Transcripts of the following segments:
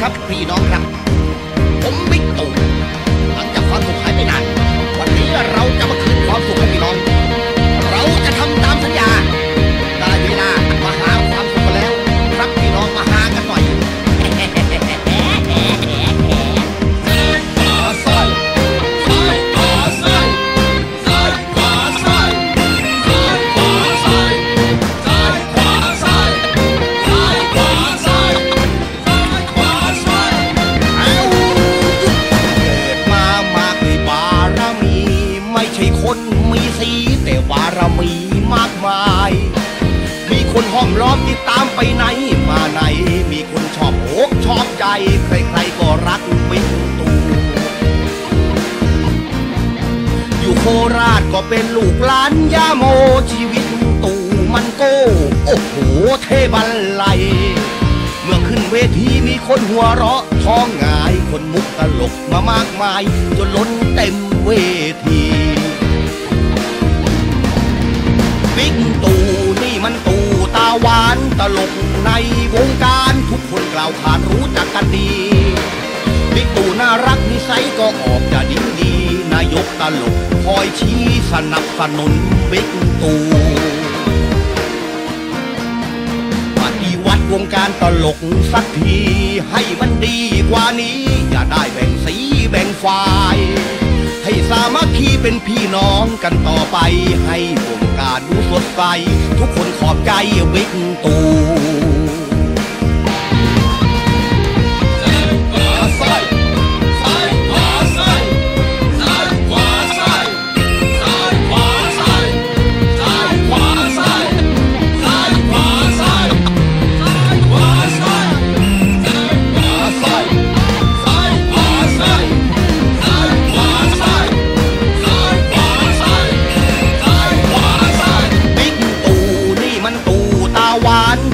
ครับพี่น้องครับ มีมากมาย มีคนห้อมล้อมติดตามไปไหนมาไหน มีคนชอบอกชอบใจ ใครๆก็รักบิ๊กตู่อยู่โคราชก็เป็นลูกหลานยาโมชีวิตตู่มันโก้ โอ้โหเทบันไลเมื่อขึ้นเวทีมีคนหัวเราะท้องงาย คนมุกตลกมามากมาย จนล้นเต็มเวที ลกในวงการทุกคนกล่าวขานรู้จักกันดีบิ๊กตู่น่ารักนิสัยก็ออกจะดีดี นายกตลกคอยชี้สนับสนุนบิ๊กตู่ปฏิวัติวงการตลกสักทีให้มันดีกว่านี้ อย่าได้แบ่งสีแบ่งฝ่าย ให้สามัคคี เป็นพี่น้องกันต่อไป ให้วงการดูสดใสทุกคนขอบใจวิกตู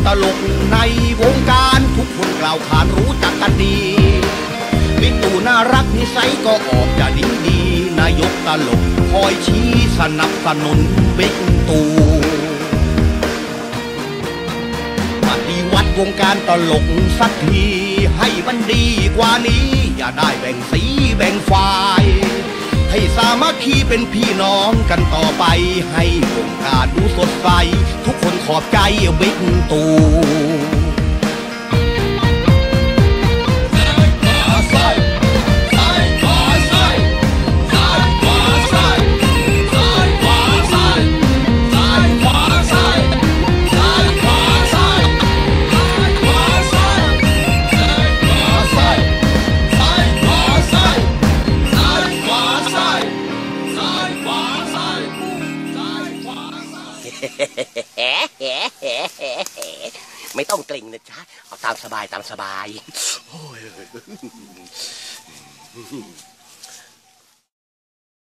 ตลกในวงการทุกคนกล่าวขานรู้จักกันดีบิ๊กตู่น่ารักนิสัยก็ออกจะดีดี นายกตลกคอยชี้สนับสนุนบิ๊กตู่ปฏิวัติวงการตลกสักทีให้มันดีกว่านี้ อย่าได้แบ่งสีแบ่งฝ่ายให้สามัคคีเป็นพี่น้องกันต่อไป ให้วงการดูสดใส ขอบใจบิ๊กตู่ ไม่ต้องเกรงนะจ๊ะ เอาตามสบายตามสบาย โอ้ย